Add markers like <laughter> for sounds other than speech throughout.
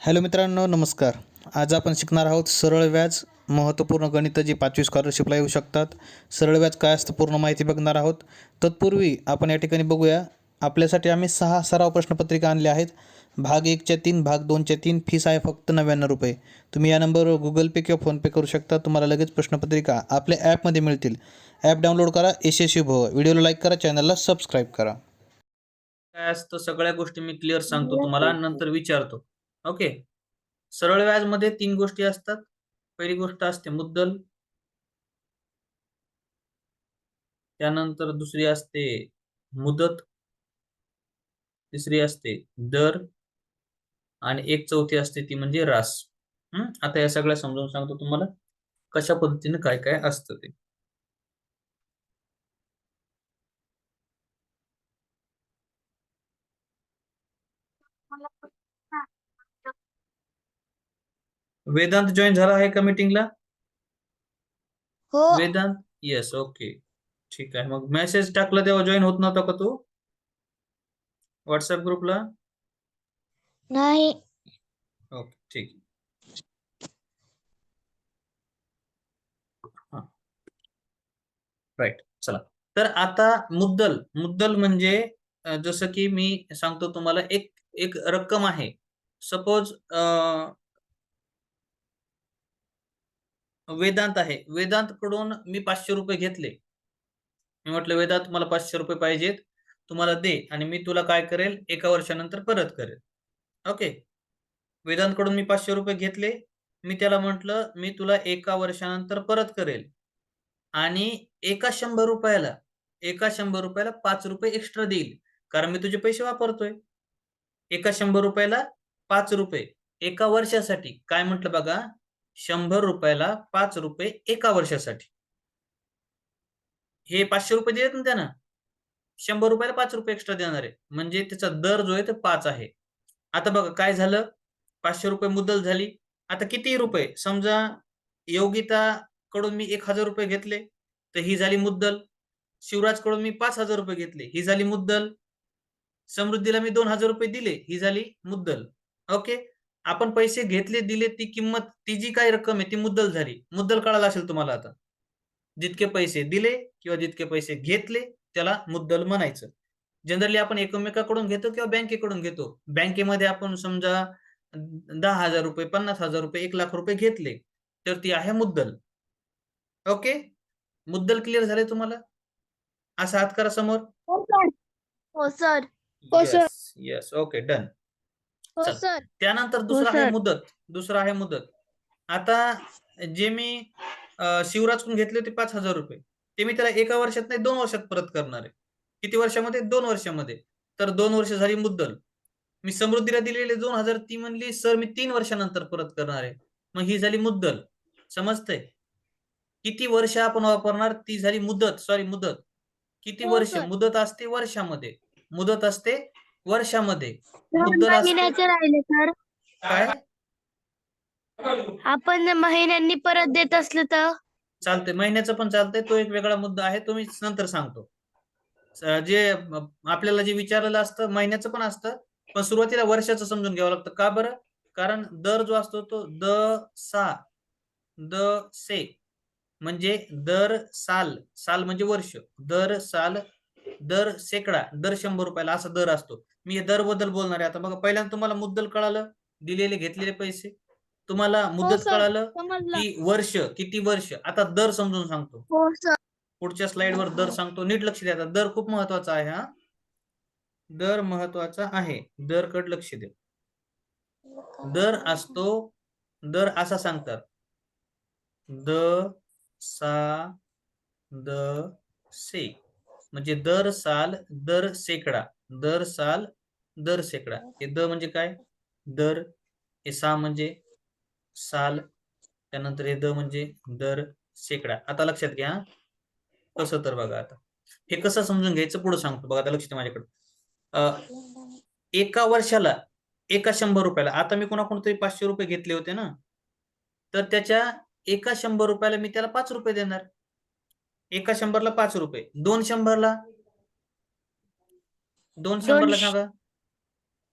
Hello मित्रांनो नमस्कार. आज आपण शिकणार आहोत सरळ व्याज महत्त्वपूर्ण गणितं जी पाचवी स्कॉलरशिपला येऊ शकतात. सरळ व्याज काय असतं पूर्ण माहिती बघणार आहोत. तत्पूर्वी आपण या ठिकाणी बघूया. आपल्यासाठी आम्ही सहा सराव प्रश्नपत्रिका आणल्या आहेत. भाग एकच्या तीन भाग दोनच्या तीन फीस आहे फक्त नव्याण्णव रुपये. तुम्ही या नंबरवर गुगल पे किंवा फोनपे करू शकता. तुम्हाला लगेच प्रश्नपत्रिका आपल्या ॲपमध्ये मिळतील. ॲप डाउनलोड करा यशस्वी भव व्हिडिओला लाईक करा चॅनलला सबस्क्राईब करा. काय असतं सगळ्या गोष्टी मी क्लिअर सांगतो तुम्हाला नंतर विचारतो. ओके. सरळ व्याजमध्ये तीन गोष्टी असतात. पहिली गोष्ट असते मुद्दल. त्यानंतर दुसरी असते मुदत. तिसरी असते दर. आणि एक चौथी असते ती म्हणजे रास. हम्म आता या सगळ्या समजावून सांगतो तुम्हाला कशा पद्धतीने काय काय असतं ते. वेदांत जॉईन झाला आहे का मीटिंगला हो. वेदांत? येस ओके ठीक आहे. मग मेसेज टाकला तेव्हा जॉईन होत नव्हता का तू? व्हॉट्सअप ग्रुपला नाही. ओके ठीक. राईट चला. तर आता मुद्दल मुद्दल म्हणजे जसं की मी सांगतो तुम्हाला एक एक रक्कम आहे. सपोज वेदांत आहे. वेदांत कडून मी पाचशे रुपये घेतले. मी म्हटलं वेदांत मला पाचशे रुपये पाहिजेत. तुम्हाला दे आणि मी तुला काय करेल? एका वर्षानंतर परत करेल. ओके. वेदांत कडून मी पाचशे रुपये घेतले. मी त्याला म्हटलं मी तुला एका वर्षानंतर परत करेल. आणि एका शंभर रुपयाला एका शंभर रुपयाला पाच रुपये एक्स्ट्रा देईल. कारण मी तुझे पैसे वापरतोय. एका शंभर रुपयाला पाच रुपये. एका वर्षासाठी. काय म्हटलं बघा? शंभर रुपयाला पाच रुपये एका वर्षासाठी. हे पाचशे रुपये देत ना त्यानं? शंभर रुपयाला पाच रुपये एक्स्ट्रा देणार आहे. म्हणजे त्याचा दर जो आहे तो पाच आहे. आता बघा काय झालं? पाचशे रुपये मुद्दल झाली. आता किती रुपये? समजा योगिता कडून मी एक हजार रुपये घेतले तर ही झाली मुद्दल. शिवराजकडून मी पाच हजार रुपये घेतले ही झाली मुद्दल. समृद्धीला मी दोन हजार रुपये दिले ही झाली मुद्दल. ओके? आपण पैसे घेतले दिले ती किंमत ती जी काही रक्कम आहे ती मुद्दल झाली. मुद्दल कळाला असेल तुम्हाला आता. जितके पैसे दिले किंवा जितके पैसे घेतले त्याला मुद्दल म्हणायचं. जनरली आपण एकमेकाकडून घेतो किंवा बँकेकडून घेतो. बँकेमध्ये आपण समजा दहा हजार रुपये पन्नास हजार रुपये एक लाख रुपये घेतले तर ती आहे मुद्दल. ओके? मुद्दल क्लिअर झाले तुम्हाला? असा हात करा समोर? हो सर हो, येस ओके डन हो. सर. त्यानंतर दुसरा आहे. मुदत. दुसरा आहे मुदत. आता जे मी शिवराजकडून घेतले होते पाच हजार रुपये. ते मी त्याला एका वर्षात नाही दोन वर्षात परत करणार आहे. किती वर्षामध्ये? दोन वर्षामध्ये. तर दोन वर्ष झाली मुद्दल. मी समृद्धीला दिलेले दोन हजार ती म्हणली सर मी तीन वर्षानंतर परत करणार आहे. मग ही झाली मुद्दल. समजतंय? किती वर्ष आपण वापरणार? ती झाली मुदत. सॉरी मुदत. किती हो, वर्ष. मुदत असते वर्षामध्ये. मुदत असते वर्षामध्ये. महिन्याचे राहिले काय? आपण महिन्यांनी परत देत असलं तर? चालतंय. महिन्याचं पण चालतंय. तो एक वेगळा मुद्दा आहे. तो मी नंतर सांगतो. जे आपल्याला जे विचारलेलं असतं महिन्याचं पण असतं पण सुरुवातीला वर्षाचं समजून घ्यावं लागतं. का बरं? कारण दर जो असतो तो द सा द से म्हणजे दर साल. साल म्हणजे वर्ष. दर साल दर शेकडा दर शंभर रुपयाला असा दर असतो. मी हे दरबद्दल बोलणार आहे. आता बघा पहिल्यांदा तुम्हाला मुद्दल कळालं? दिलेले घेतलेले पैसे? तुम्हाला मुदत sir. कळालं की वर्ष किती वर्ष? आता दर समजून सांगतो. हो पुढच्या स्लाइड वर दर सांगतो. नीट लक्ष द्या. दर खूप महत्त्वाचा आहे हा. दर महत्त्वाचा आहे. दर कड लक्ष द्या. दर असतो दर असा सांगतात. द सा द से. म्हणजे दर साल दर सेकडा दर साल दर सेकडा हे द म्हणजे काय? दर. हे सा म्हणजे साल. त्यानंतर हे द म्हणजे दर शेकडा. आता लक्षात घ्या कसं तर बघा आता. हे कसं समजून घ्यायचं पुढे सांगतो. बघा आता लक्ष द्या माझ्याकडे. अं, एका वर्षाला एका शंभर रुपयाला आता मी कोणाकोणतरी पाचशे रुपये घेतले होते ना तर त्याच्या एका शंभर रुपयाला मी त्याला पाच रुपये देणार. एका शंभरला पाच रुपये. दोन शंभरला? दोन शंभरला सांगा.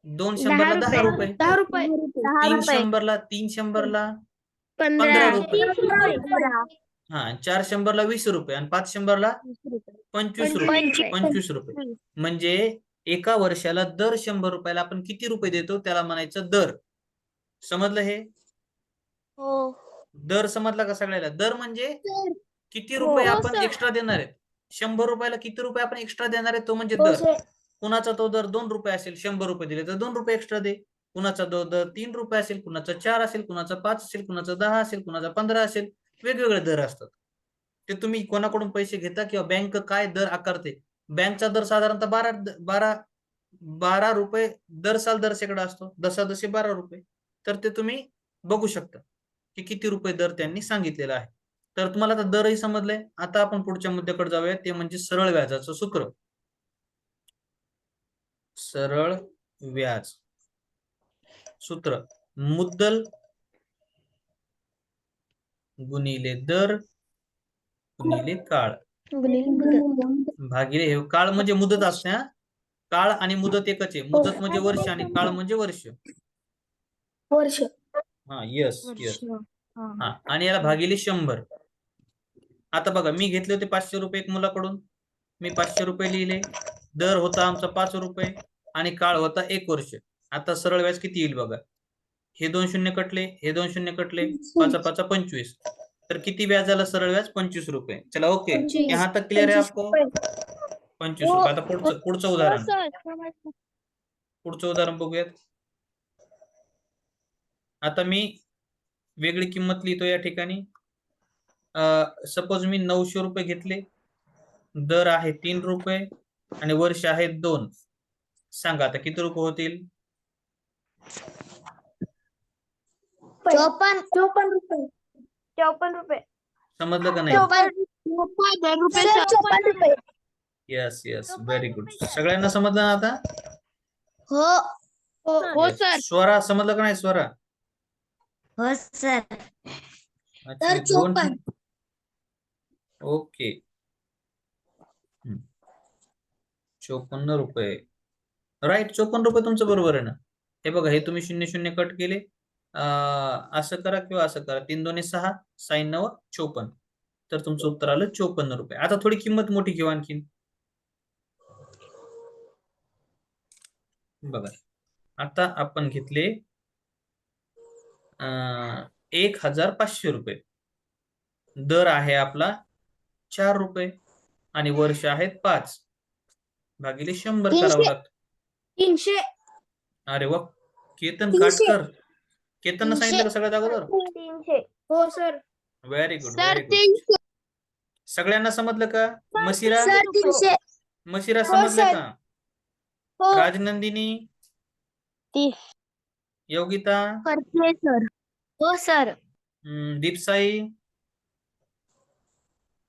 दोन शंभरला दहा रुपये. दहा रुपये. तीन शंभरला तीन शंभरला पंधरा. रुपये. हा चार शंभरला वीस रुपये आणि पाच शंभरला पंचवीस रुपये. पंचवीस. पंचवीस रुपये. म्हणजे एका वर्षाला दर शंभर रुपयाला आपण किती रुपये देतो त्याला म्हणायचं दर. समजलं हे? हो. दर समजला का सगळ्याला? दर म्हणजे? किती हो, रुपये हो, आपण. एक्स्ट्रा देणार आहेत? शंभर रुपयाला किती रुपये आपण एक्स्ट्रा देणार आहे तो म्हणजे हो, दर. कुणाचा तो दर दोन रुपये असेल शंभर रुपये दिले तर दोन रुपये एक्स्ट्रा दे. कुणाचा दर दर तीन रुपये असेल कुणाचा चार असेल कुणाचा पाच असेल कुणाचा दहा असेल कुणाचा पंधरा असेल वेगवेगळे दर असतात. ते तुम्ही कोणाकडून पैसे घेता किंवा बँक काय दर आकारते? बँकचा दर साधारणतः बारा बारा बारा रुपये दर साल दर शेकडा असतो. दसा दशे बारा रुपये. तर ते तुम्ही बघू शकता की किती रुपये दर त्यांनी सांगितलेला आहे. तर तुम्हाला आता दरही समजलंय आता आपण पुढच्या मुद्द्याकडे जाऊया. ते म्हणजे सरळ व्याजाचं सूत्र. सरळ व्याज सूत्र. मुद्दल गुणिले दर गुणिले काळ. भागिले हे काळ म्हणजे मुदत असते हा? काळ आणि मुदत एकच आहे. मुदत म्हणजे वर्ष आणि काळ म्हणजे वर्ष. वर्ष. हा यस यस हा आणि याला भागिले शंभर. आता बघा मी घेतले होते पाचशे रुपये एक मुलाकडून. मी पाचशे रुपये लिहिले. दर होता आमचा पाच रुपये आणि काळ होता एक वर्ष. आता सरळ व्याज किती येईल बघा? हे दोन शून्य कटले हे दोन शून्य कटले पाचा पाचा पंचवीस. तर किती व्याज आलं सरळ व्याज? पंचवीस रुपये. चला ओके. यहाँ तक क्लियर आहे आपको? पंचवीस रुपये. आता पुढचं पुढचं उदाहरण. पुढचं उदाहरण बघूयात. आता मी वेगळी किंमत लिहितो या ठिकाणी. सपोज मी नऊशे रुपये घेतले दर आहे तीन रुपये आणि वर्ष आहे दोन. सांगा आता किती रुपये होतील? चौपन्न. चौपन्न रुपये. चौपन्न रुपये. समजलं का नाही? येस येस व्हेरी गुड सगळ्यांना समजलं ना आता? हो. हो हो. सर. स्वरा समजलं का नाही स्वरा? हो सर. तर चोपन्न. ओके. चोपन्न रुपये. राईट चोपन्न रुपये तुमचं बरोबर आहे ना. हे बघा हे तुम्ही शून्य शून्य कट केले. असं करा किंवा असं करा. तीन दोन्ही सहा साईन नव चोपन्न. तर तुमचं उत्तर आलं चोपन्न रुपये. आता थोडी किंमत मोठी घेऊ आणखीन. बघा. आता आपण घेतले अं, एक हजार पाचशे रुपये. दर आहे आपला चार रुपये आणि वर्ष आहेत पाच. भागिले शंभर तीनशे. करावं लागतं. तीनशे. अरे वा केतन तीनशे. काटकर केतन सांगितलं का सगळ्यात अगोदर? तीनशे. हो sir very good very good तीनशे. सगळ्यांना समजलं का? मशिरा? सर तीनशे. मशिरा हो, समजलं सर. का? हो. राजनंदिनी. योगिता? करते सर हो सर हम्म, दीपसाई?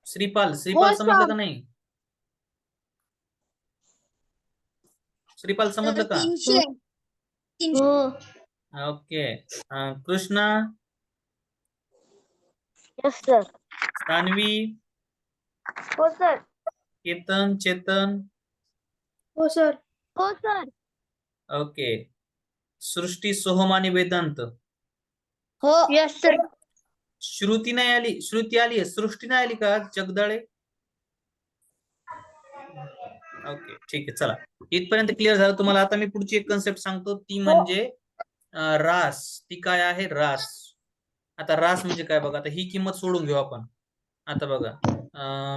श्रीपाल श्रीपाल समजलं. का नाही? श्रीपाल समजलं का? हो. Okay. Krishna? Yes sir Tanvi हो सर केतन चेतन? हो सर हो सर ओके. सृष्टी सोहम आणि वेदांत? हो. यस सर श्रुती नाही आली. श्रुती आली सृष्टी नाही आली का जगदाळे? ओके ठीक आहे. चला. इथपर्यंत क्लिअर झालं. तुम्हाला आता मी पुढची एक कन्सेप्ट सांगतो. ती म्हणजे रास. ती काय आहे? रास. आता रास म्हणजे काय बघा? आता ही किंमत सोडून घेऊ आपण. आता बघा.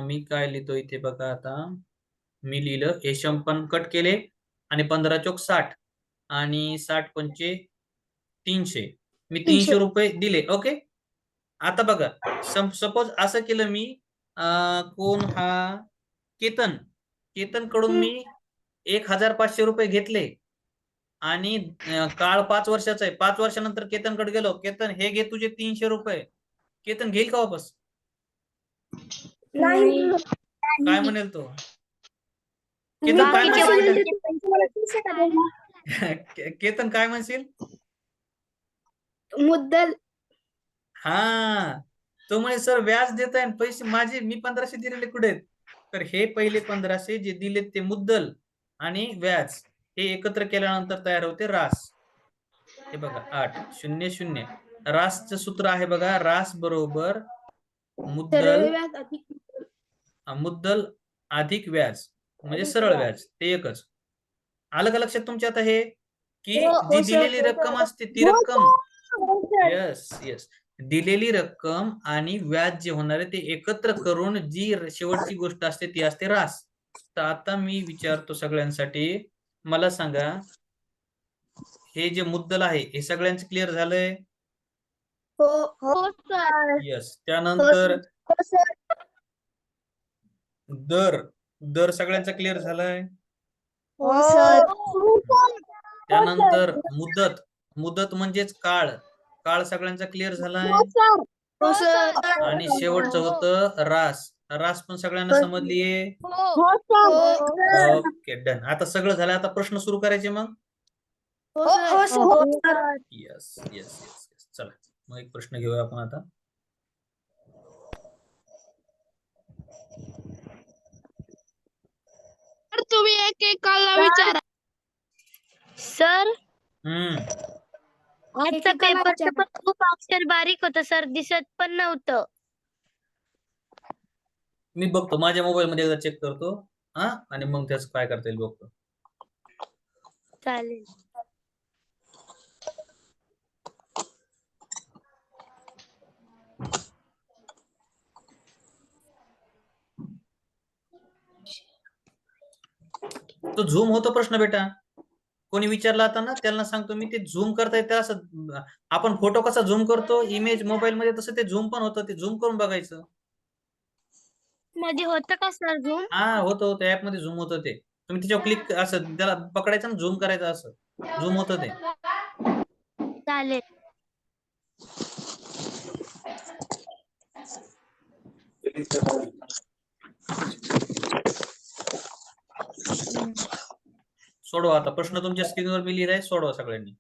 मी काय लिहितो इथे बघा आता. मी लिहिलं हे शंपन कट केले आणि पंधरा चौक साठ आणि साठ पंचे तीनशे. मी तीनशे. रुपये दिले. ओके आता बघा सपोज असं केलं मी कोण हा? केतन. केतनकडून मी एक हजार पाचशे रुपये घेतले. आणि काळ पाच वर्षाचा आहे. पाच वर्षानंतर केतनकडे गेलो. केतन हे घे तुझे तीनशे रुपये. केतन घेईल का वापस? काय म्हणेल तो? केतन काय म्हणशील? <laughs> केतन काय म्हणशील? मुद्दल. हा. तो म्हणे सर व्याज देत आहे पैसे माझे मी पंधराशे दिलेले कुठे आहेत? तर हे पहिले पंधराशे जे दिलेत ते मुद्दल आणि व्याज हे एकत्र केल्यानंतर तयार होते रास. हे बघा आठ शून्य शून्य. रासचं सूत्र आहे बघा रास बरोबर मुद्दल मुद्दल. अधिक व्याज म्हणजे सरळ व्याज. ते एकच. आलं का लक्षात तुमच्या आता हे? की हो, जी हो, सर, दिलेली हो, रक्कम. असते ती रक्कम. येस येस दिलेली रक्कम आणि व्याज जे होणार आहे ते एकत्र करून जी शेवटची गोष्ट असते ती असते रास. तर आता मी विचारतो सगळ्यांसाठी. मला सांगा हे जे मुद्दल आहे हे सगळ्यांचं क्लिअर झालंय? हो हो सर येस त्यानंतर हो दर. दर सगळ्यांचा क्लिअर झालाय? हो सर त्यानंतर मुदत. मुदत म्हणजेच काळ. काळ सगळ्यांचा क्लिअर झालाय? हो सर आणि शेवटचं होतं रास. रास पण सगळ्यांना समजलीये हो. सर ओके डन आता सगळं झालं. आता प्रश्न सुरू करायचे मग? हो sir yes yes yes yes चला. मग एक प्रश्न घेऊया आपण आता. तुम्ही एक एक कॉलला विचारा. सर हम्म. आजचा पेपरचं पण खूप अक्षर बारीक होतं सर दिसत पण नव्हतं. मी बघतो माझ्या मोबाईल मध्ये एकदा चेक करतो हा? आणि मग त्याच काय करता येईल बघतो. चालेल. तो झूम होतो प्रश्न बेटा. कोणी विचारला आता ना त्यांना सांगतो मी ते झूम करता येते असं आपण फोटो कसा झूम करतो? इमेज मोबाईल मध्ये तसं ते झूम पण होतं ते झूम करून बघायचं. मध्ये होतं का सर झूम हा होतं होतं. ऍपमध्ये झूम होतं ते. तुम्ही त्याच्यावर क्लिक असं त्याला पकडायचं आणि झूम करायचं असं. झूम होतं ते. चालेल. सोडवा. आता प्रश्न तुमच्या स्क्रीनवर मी लिहिलाय सोडवा सगळ्यांनी.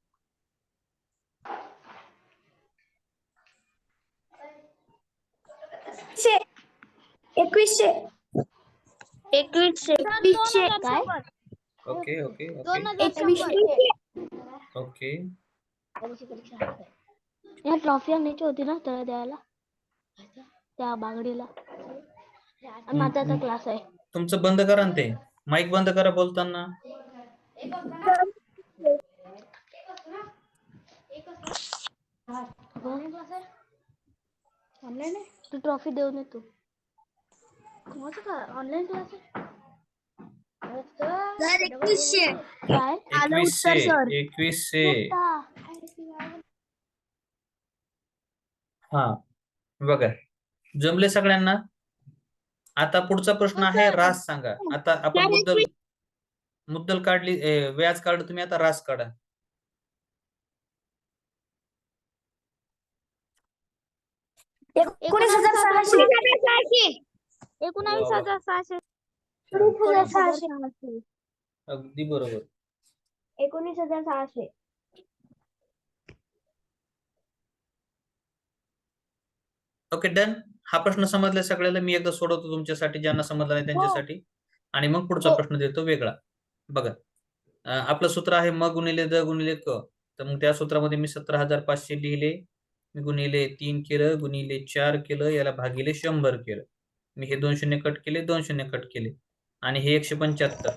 एकवीसशे. एकवीसशे. एकवीसशे. काय? Okay okay okay. या ट्रॉफी आणायची होती ना त्याला द्यायला? त्या बागडीला. आणि माझा आता क्लास आहे. तुमचं बंद करा ना ते. माईक बंद करा बोलताना. ऑनलाईन आहे तू ट्रॉफी देऊन ये तू। माझं का ऑनलाईन क्लास आहे सर एकवीसशे काय? एकवीसशे एकवीसशे हा बघा. जमले सगळ्यांना? आता पुढचा प्रश्न आहे रास सांगा. आता आपण मुद्दल काढली व्याज काढलं तुम्ही आता रास काढा. एकोणीस हजार सहाशे. एकोणावीस. हजार अगदी बरोबर. एकोणीस हजार सहाशे. ओके डन हा प्रश्न समजला सगळ्याला. मी एकदा सोडवतो तुमच्यासाठी ज्यांना समजला नाही त्यांच्यासाठी. आणि मग पुढचा हो. प्रश्न देतो वेगळा. बघा. आपलं सूत्र आहे म गुणिले द गुणिले क. तर मग त्या सूत्रामध्ये मी सतरा हजार पाचशे लिहिले. मी गुणिले तीन केलं गुणिले चार केलं याला भागिले शंभर केलं. मी हे दोन शून्य कट केले दोन शून्य कट केले. आणि हे एकशे पंच्याहत्तर.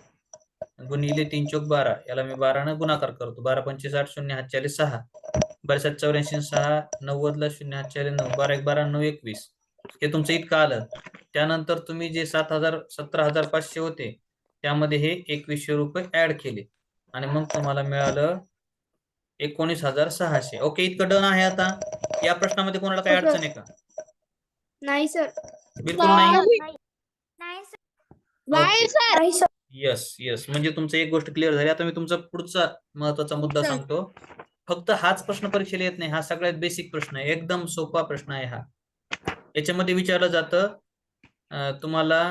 गुणिले तीन चौक बारा याला मी बारानं गुणाकार करतो. बारा पंचवीस आठ शून्य हात सहा. बारा सात चौऱ्याऐंशी सहा नव्वदला शून्य हात नऊ बारा एक बारा नऊ एकवीस. हे तुमचं इतकं आलं. त्यानंतर तुम्ही जे सात हजार सतरा हजार पाचशे होते त्यामध्ये हे एकवीसशे रुपये ऍड केले. आणि मग तुम्हाला मिळालं एकोणीस हजार सहाशे. ओके इतकं डन आहे आता. या प्रश्नामध्ये कोणाला काही अडचण आहे का? नाही सर बिलकुल नाही? नाही सर नाही सर येस येस म्हणजे तुमचं एक गोष्ट क्लिअर झाली. आता मी तुमचा पुढचा महत्त्वाचा मुद्दा. सांगतो. फक्त हाच प्रश्न परीक्षेला येत नाही. हा सगळ्यात बेसिक प्रश्न आहे. एकदम सोपा प्रश्न आहे हा. याच्यामध्ये विचारलं जातं तुम्हाला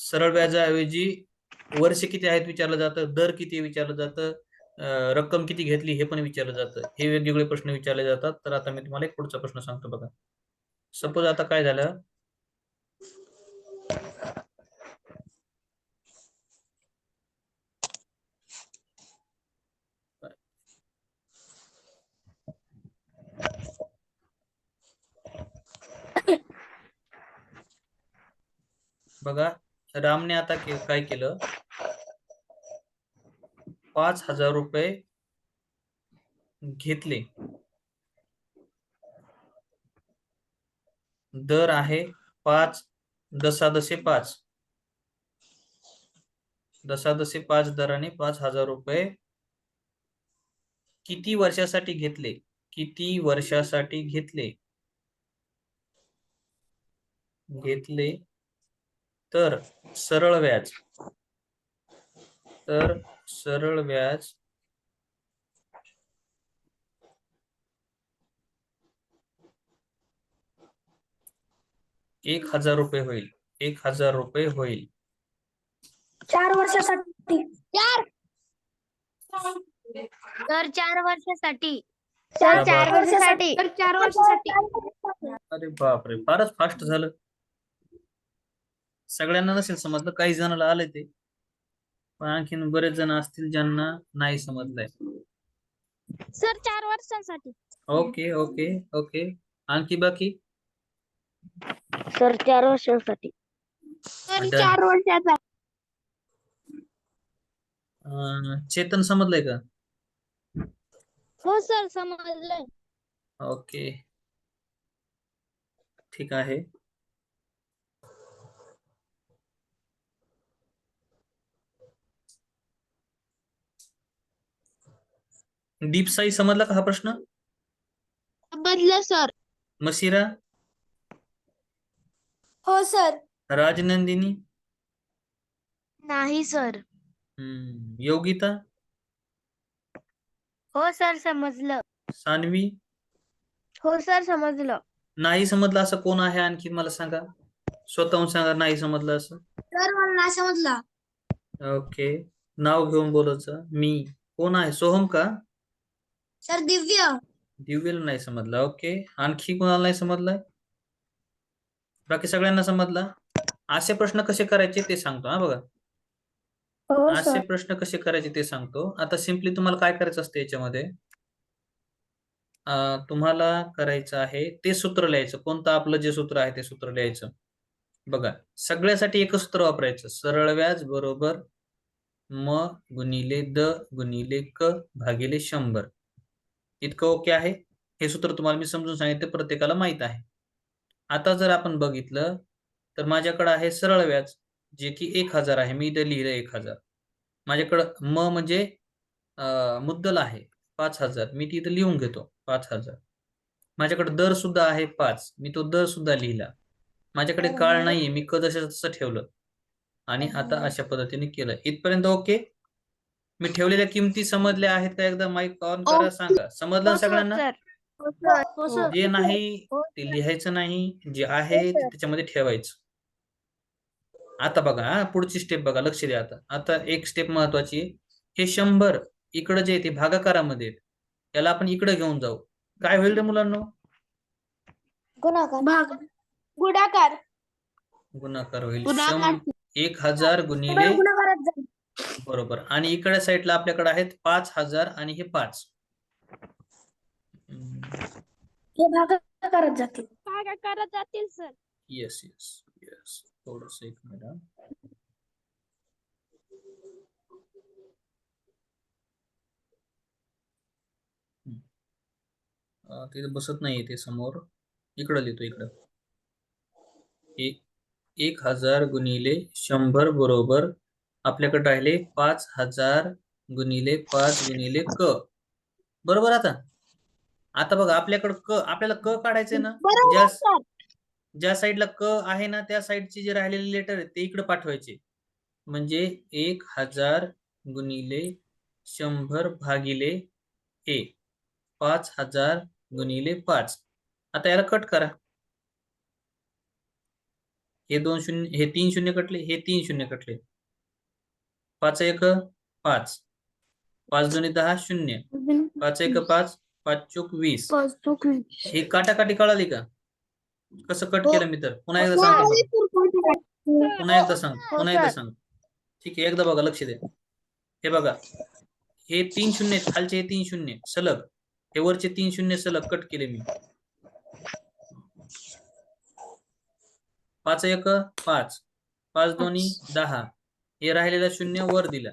सरळ व्याजाऐवजी वर्ष किती आहेत विचारलं जातं दर किती विचारलं जातं रक्कम किती घेतली हे पण विचारलं जातं. हे वेगवेगळे प्रश्न विचारले जातात. तर आता मी तुम्हाला एक पुढचा प्रश्न सांगतो बघा. सपोज आता काय झालं? बघा रामने आता काय केलं? पाच हजार रुपये घेतले. दर आहे पाच दसादसे पाच. दसादसे पाच दराने पाच हजार रुपये किती वर्षासाठी घेतले? किती वर्षासाठी घेतले? घेतले तर सरळ व्याज. तर सरळ व्याज एक हजार रुपये होईल. एक हजार रुपये होईल. चार वर्षासाठी. चार! तर चार वर्षासाठी. चार चार वर्षासाठी. तर चार वर्षासाठी. अरे बापरे फारच फास्ट झालं. सगळ्यांना नसेल समजलं काही जणांना आले ते. पण आणखीन बरेच जण असतील ज्यांना नाही समजलंय. सर चार वर्षांसाठी. Okay okay okay. आणखी बाकी? सर चार वर्षांसाठी. Done. चार वर्षाचा. अं, चेतन समजलंय का? हो सर समजलंय. ओके. ठीक आहे. दीपसाई समजला का हा प्रश्न? समजलं सर. मसिरा? हो सर. राजनंदिनी? नाही सर. हम्म, योगिता? हो सर समजलं. सान्वी? हो सर समजलं. नाही समजलं असं कोण आहे आणखी मला सांगा. स्वतःहून सांगा नाही समजलं असं. सर मला नाही समजला. ओके. नाव घेऊन बोलायचं. मी. कोण आहे? सोहम का? सर दिव्य. दिव्याला नाही समजलं. ओके. आणखी कोणाला नाही समजलंय बाकी सगळ्यांना समजला? असे प्रश्न कसे करायचे ते सांगतो हा बघा. हो असे प्रश्न कसे करायचे ते सांगतो. आता सिम्पली तुम्हाला काय करायचं असतं याच्यामध्ये? तुम्हाला करायचं आहे ते सूत्र लिहायचं. कोणतं आपलं जे सूत्र आहे ते सूत्र लिहायचं. बघा सगळ्यासाठी एकच सूत्र वापरायचं. सरळ व्याज बरोबर म गुणिले द गुणिले क भागिले शंभर. इतकं ओके आहे? हे सूत्र तुम्हाला मी समजून सांगितलं प्रत्येकाला माहीत आहे. आता जर आपण बघितलं तर माझ्याकडे आहे सरळ व्याज जे की एक हजार आहे. मी इथे लिहिलं एक हजार. माझ्याकडं म म्हणजे मुद्दल आहे पाच हजार. मी ती इथं लिहून घेतो पाच हजार. माझ्याकडे दर सुद्धा आहे पाच. मी तो दर सुद्धा लिहिला. माझ्याकडे काळ नाहीये. मी क जसं तसं ठेवलं. आणि आता अशा पद्धतीने केलं. इथपर्यंत ओके? मी ठेवलेल्या किमती समजल्या आहेत का एकदा माईक ऑन करा सांगा. समजलं ना सगळ्यांना? हो सर. जे नाही ते लिहायचं नाही जे आहे ते त्याच्यामध्ये ठेवायचं. आता बघा हा पुढची स्टेप बघा लक्ष द्या आता. आता एक स्टेप महत्वाची आहे. हे शंभर इकडं जे आहे ते भागाकारामध्ये आहेत. याला आपण इकडे घेऊन जाऊ. काय होईल रे मुलांना? गुणाकार. भाग. गुणाकार. होईल. शं- एक हजार गुणिले बरोबर. आणि इकडे साईडला आपल्याकडे आहेत पाच हजार आणि हे पाच. हे भागाकारात जातील. करत जातील सर येस येस येस थोडस एक मिनिट तिथे बसत नाहीये ते समोर. इकडं लिहितो इकडं. एक एक हजार गुणिले शंभर बरोबर आपल्याकडे राहिले पाच हजार गुणिले पाच गुणिले क. बरोबर आता? आता बघा आपल्याकडे क आपल्याला क काढायचंय ना? ज्या ज्या साईडला क आहे ना त्या साईडचे जे राहिलेले लेटर आहेत ते इकडे पाठवायचे. म्हणजे एक हजार गुणिले शंभर भागिले हे पाच हजार गुणिले पाच. आता याला कट करा. हे दोन शून्य हे तीन शून्य कटले हे तीन शून्य कटले. पाच एक पाच. पाच दोन्ही दहा शून्य. पाच एक पाच पाच चोक वीस. ही काटाकाटी कळाली का? कसं कट केलं मी तर? पुन्हा एकदा सांगतो पुन्हा एकदा सांग पुन्हा एकदा सांग. ठीक आहे एकदा बघा लक्ष द्या हे बघा. हे तीन शून्य खालचे हे तीन शून्य. सलग. हे वरचे तीन शून्य सलग कट केले मी. पाच एक पाच. पाच दोन्ही दहा. हे राहिलेला शून्य वर दिला.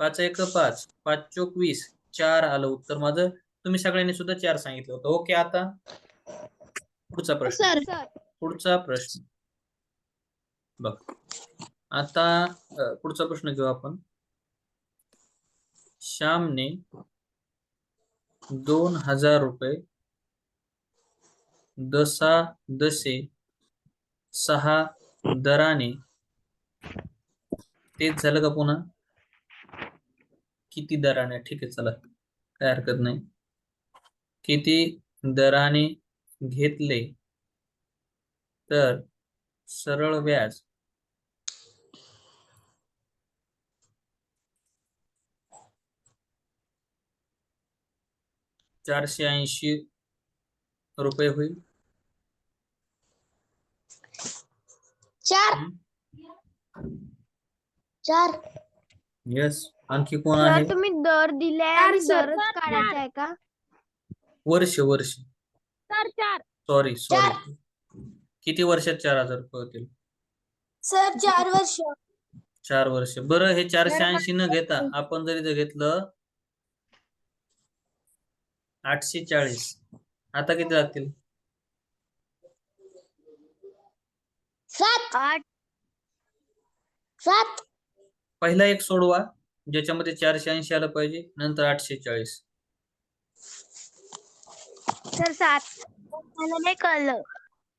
पाच एक पाच पाच चोक वीस चार आलं उत्तर माझं. तुम्ही सगळ्यांनी सुद्धा चार सांगितलं होतं. ओके आता पुढचा प्रश्न. सर पुढचा प्रश्न. बघ. आता पुढचा प्रश्न घेऊ आपण. श्यामने दोन हजार रुपये दसा दसे सहा दराने तेच झालं का पुन्हा? किती दराने? ठीक आहे चला. काय हरकत नाही. किती दराने घेतले? तर सरळ व्याज. चारशे ऐंशी रुपये होईल. चार. चार. येस आणखी कोण आहे? तुम्ही दर दिलाय चार, आणि सर. दरच काढायचा आहे का? वर्ष वर्ष. चार चार. सॉरी सॉरी किती वर्षात चार हजार रुपये होतील सर चार वर्ष. चार वर्ष. बरं हे चारशे ऐंशी न घेता आपण जर इथं घेतलं आठशे चाळीस. आता किती लागतील सात. आठ. सात. पहिला एक सोडवा ज्याच्यामध्ये चारशे ऐंशी आलं पाहिजे नंतर आठशे चाळीस. सर सात. मला नाही कळलं.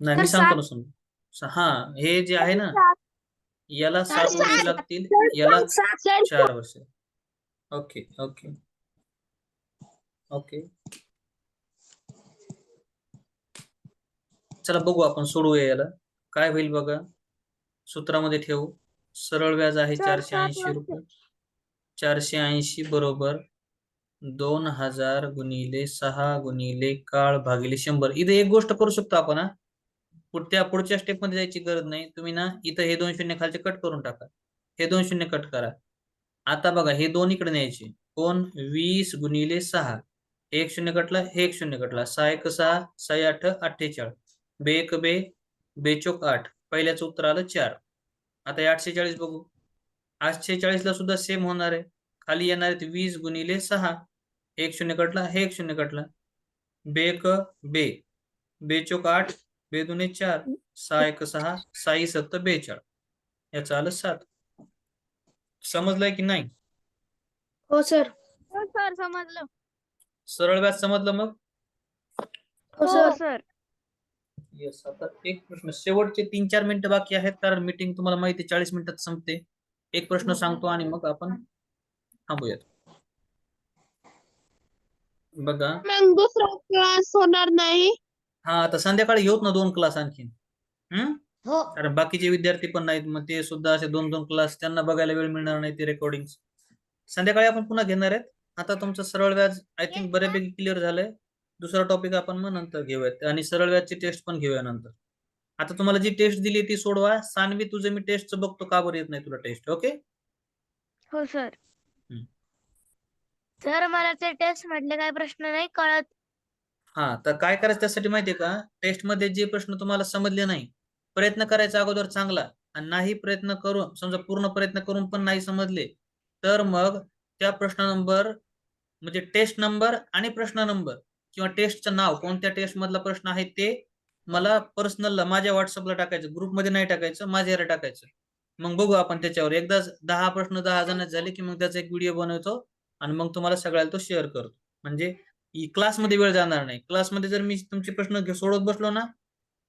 नाही मी सांगतो ना समजून हा हे जे आहे ना याला सात सात- वर्ष लागतील याला चार वर्ष. Okay okay. ओके. चला बघू आपण सोडवूया याला. काय होईल बघा. सूत्रामध्ये ठेवू. सरळ व्याज आहे चारशे ऐंशी. रुपये. चारशे ऐंशी बरोबर दोन हजार गुणिले सहा गुणिले काळ भागिले शंभर. इथे एक गोष्ट करू शकतो आपण हा. पुढच्या पुढच्या स्टेपमध्ये जायची गरज नाही. तुम्ही ना इथं हे दोन शून्य खालचे कट करून टाका. हे दोन शून्य कट करा. आता बघा हे दोन इकडे न्यायचे. कोण? वीस गुणिले सहा. एक शून्य कटला हे एक शून्य कटला. सहा एक सहा सहा आठ अठ्ठेचाळीस. बे एक बे बेचोक आठ. पहिल्याचं उत्तर आलं चार. आता हे आठशे चाळीस बघू. आठशे चाळीस ला सुद्धा सेम होणार आहे. खाली येणार आहेत वीस गुणिले सहा. एक शून्य कटला हे एक शून्य कटला. बे एक बे. बेचोक आठ बे दुने चार सहा एक सहा साई सत्त बेचाळ याचं आलं सात. समजलंय की नाही? हो सर. सर समजलं. सरळ व्याज समजलं मग? हो हो सर सर. येस आता एक प्रश्न शेवटचे तीन चार मिनिटं बाकी आहेत कारण मीटिंग तुम्हाला माहिती चाळीस मिनिटात संपते. एक प्रश्न सांगतो आणि मग आपण थांबूयात. बघा. मग दुसरा क्लास होणार नाही. हा आता संध्याकाळी घेऊत ना दोन क्लास आणखीन. हम्म हो. कारण बाकीचे विद्यार्थी पण नाहीत मग ते सुद्धा असे दोन दोन क्लास त्यांना बघायला वेळ मिळणार नाही ते रेकॉर्डिंग संध्याकाळी आपण पुन्हा घेणार आहेत. आता तुमचं सरळ व्याज आय थिंक बऱ्यापैकी क्लिअर झालंय. दुसरा टॉपिक आपण मग नंतर घेऊयात. आणि सरळ व्याजची टेस्ट पण घेऊया नंतर. आता तुम्हाला जी टेस्ट दिली ती सोडवा. सानवी तुझं मी टेस्टचं बघतो. का बरं येत नाही तुला टेस्ट ओके हो सर. सर मला ते टेस्ट मधले काही प्रश्न नाही कळत. हा तर काय करायचं त्यासाठी माहितीये का? टेस्टमध्ये जे प्रश्न तुम्हाला समजले नाही प्रयत्न करायचा अगोदर चांगला. आणि नाही प्रयत्न करून समजा पूर्ण प्रयत्न करून पण नाही समजले तर मग त्या प्रश्न नंबर म्हणजे टेस्ट नंबर आणि प्रश्न नंबर किंवा टेस्टचं नाव कोणत्या टेस्ट मधला प्रश्न आहे ते मला पर्सनलला माझ्या व्हॉट्सअपला टाकायचं ग्रुपमध्ये नाही टाकायचं माझ्या याला टाकायचं. मग बघू आपण त्याच्यावर. एकदा दहा प्रश्न दहा जणांचे झाले की मग त्याचा एक व्हिडिओ बनवतो आणि मग तुम्हाला सगळ्याला तो शेअर करतो. म्हणजे क्लासमध्ये वेळ जाणार नाही. क्लासमध्ये जर मी तुमचे प्रश्न सोडवत बसलो ना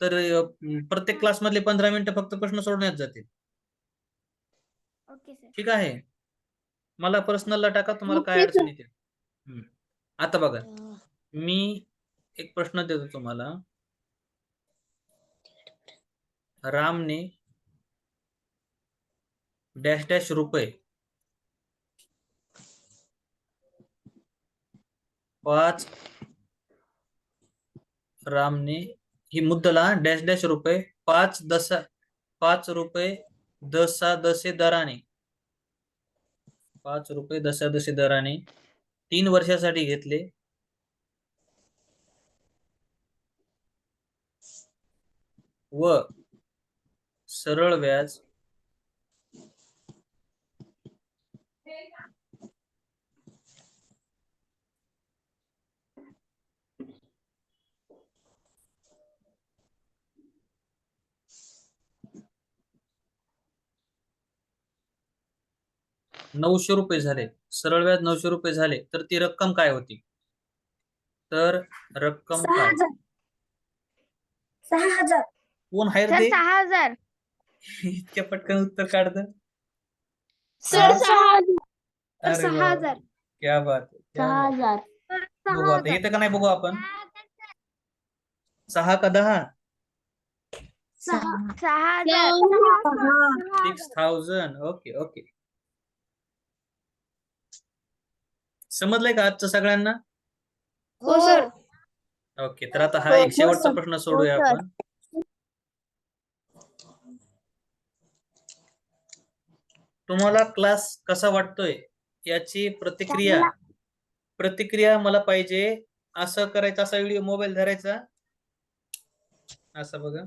तर प्रत्येक क्लासमधले पंधरा मिनिटं फक्त प्रश्न सोडण्यात जातील ओके सर ठीक आहे? मला पर्सनलला टाका तुम्हाला काय अडचण येते. आता बघा. मी एक प्रश्न देतो तुम्हाला. रामने डॅश डॅश रुपये पाच रामने ही मुद्दला डॅश डॅश रुपये पाच दसा पाच रुपये दसा दसे दराने पाच रुपये दसा दसे दराने तीन वर्षासाठी घेतले. व सरळ व्याज. नऊशे रुपये झाले. सरळ व्याज नऊशे रुपये झाले. तर ती रक्कम काय होती? तर रक्कम काय? सहा हजार. कोण आहे रे सर ते सहा हजार. <laughs> इतक्या पटकन उत्तर काढत सर सहा हजार. अरे सहा वा, हजार. क्या बात क्या सहा बात हजार. बघू आता येतं का नाही बघू आपण? सहा का दहा? सहा सहा. हजार. सहा सिक्स थाउजंड ओके ओके समजलंय का आजचं सगळ्यांना? हो सर. ओके तर आता हा हो, एक हो, शेवटचा सर. प्रश्न सोडूया हो, सर. आपण. तुम्हाला क्लास कसा वाटतोय? याची प्रतिक्रिया प्रतिक्रिया मला पाहिजे. असं करायचं असा व्हिडिओ मोबाईल धरायचा. असं बघा.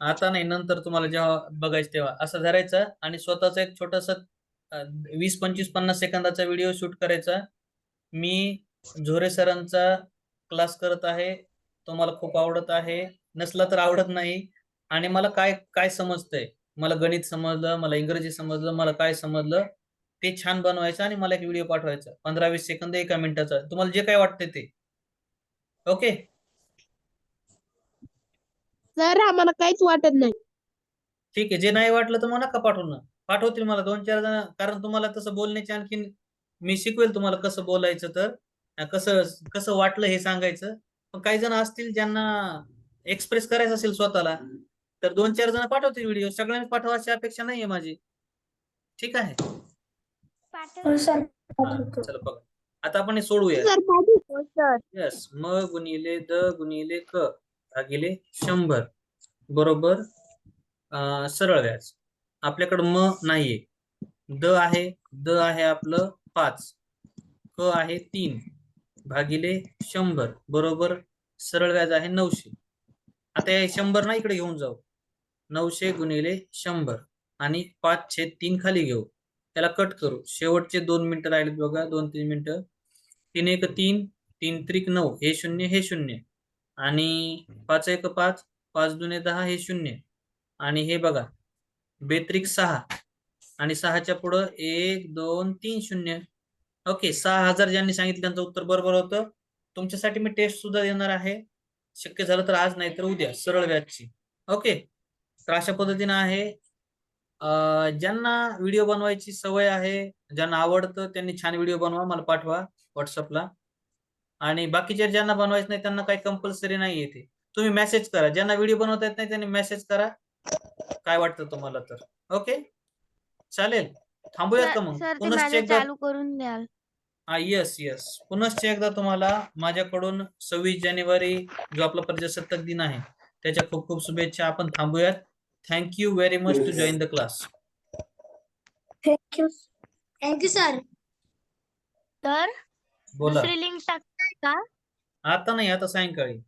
आता नाही नंतर तुम्हाला जेव्हा बघायचं तेव्हा. असं धरायचं आणि स्वतःचा एक छोटस वीस पंचवीस पन्नास सेकंदाचा व्हिडिओ शूट करायचा. मी झोरे सरांचा क्लास करत आहे. तो मला खूप आवडत आहे. नसला तर आवडत नाही. आणि मला काय काय समजतंय? मला गणित समजलं मला इंग्रजी समजलं मला काय समजलं ते छान बनवायचं आणि मला एक व्हिडिओ पाठवायचा. पंधरा वीस सेकंद एका मिनिटाचा. तुम्हाला जे काय वाटतंय ते. ओके सर आम्हाला काहीच वाटत नाही. ठीक आहे. जे नाही वाटलं तर मग नका पाठवू ना. पाठवतील मला दोन चार जण. कारण तुम्हाला तसं बोलण्याची आणखीन मी शिकवेल तुम्हाला कसं बोलायचं तर. कसं कसं वाटलं हे सांगायचं. पण काही जण असतील ज्यांना एक्सप्रेस करायचं असेल स्वतःला. तर दोन चार जण पाठवतील व्हिडिओ सगळ्यांनी पाठवा अशी अपेक्षा नाहीये माझी. ठीक आहे? हो सर. हा, चला बघा. आता आपण हे सर यस म गुणिले द गुणिले क. भागिले शंभर. बरोबर? सरळ व्याज. आपल्याकडं म नाहीये. द आहे द आहे आपलं पाच. क आहे तीन. भागिले शंभर. बरोबर? सरळ व्याज आहे नऊशे. आता हे शंभर ना इकडे घेऊन जाऊ. नऊशे गुणिले शंभर आणि पाच छेद तीन खाली घेऊ. त्याला कट करू. शेवटचे दोन मिनिटं राहिलेत बघा. दोन तीन मिनिटं तीन एक तीन तीन त्रिक नऊ. हे शून्य हे शून्य. आणि पाच एक पाच पाच दुने दहा हे शून्य. आणि हे बघा. बेत्रिक सहा. आणि सहाच्या पुढं एक दोन तीन शून्य. ओके सहा हजार ज्यांनी सांगितलं त्यांचं उत्तर बरोबर होतं. तुमच्यासाठी मी टेस्ट सुद्धा देणार आहे. शक्य झालं तर आज नाही तर उद्या. सरळ व्याजची. ओके? तर अशा पद्धतीनं आहे. ज्यांना व्हिडिओ बनवायची सवय आहे ज्यांना आवडतं त्यांनी छान व्हिडिओ बनवा मला पाठवा व्हॉट्सअपला आणि बाकीचे ज्यांना बनवायचं नाही त्यांना काही कंपल्सरी नाही येते तुम्ही मेसेज करा. ज्यांना व्हिडिओ बनवता येत नाही त्यांनी मेसेज करा. काय वाटतं तुम्हाला तर? ओके चालेल. थांबूयात का मग? पुनश्च एकदा चालू करून द्याल. हा येस येस पुनश्च एकदा तुम्हाला. माझ्याकडून सव्वीस जानेवारी जो आपला प्रजासत्ताक दिन आहे त्याच्या खूप खूप शुभेच्छा. आपण थांबूयात. Thank you very much to join the class thank you thank you sir तर बोला. दुसरी लिंक टाकताय का? आता नाही आता सायंकाळी.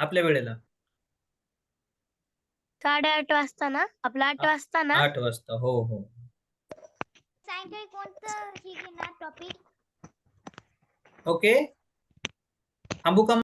आपल्या वेळेला. साडेआठ वाजता ना? आपला आठ आ- वाजता ना? आठ वाजता हो हो. सायंकाळी कोणतं ही घेणार टॉपिक ओके थांबू का?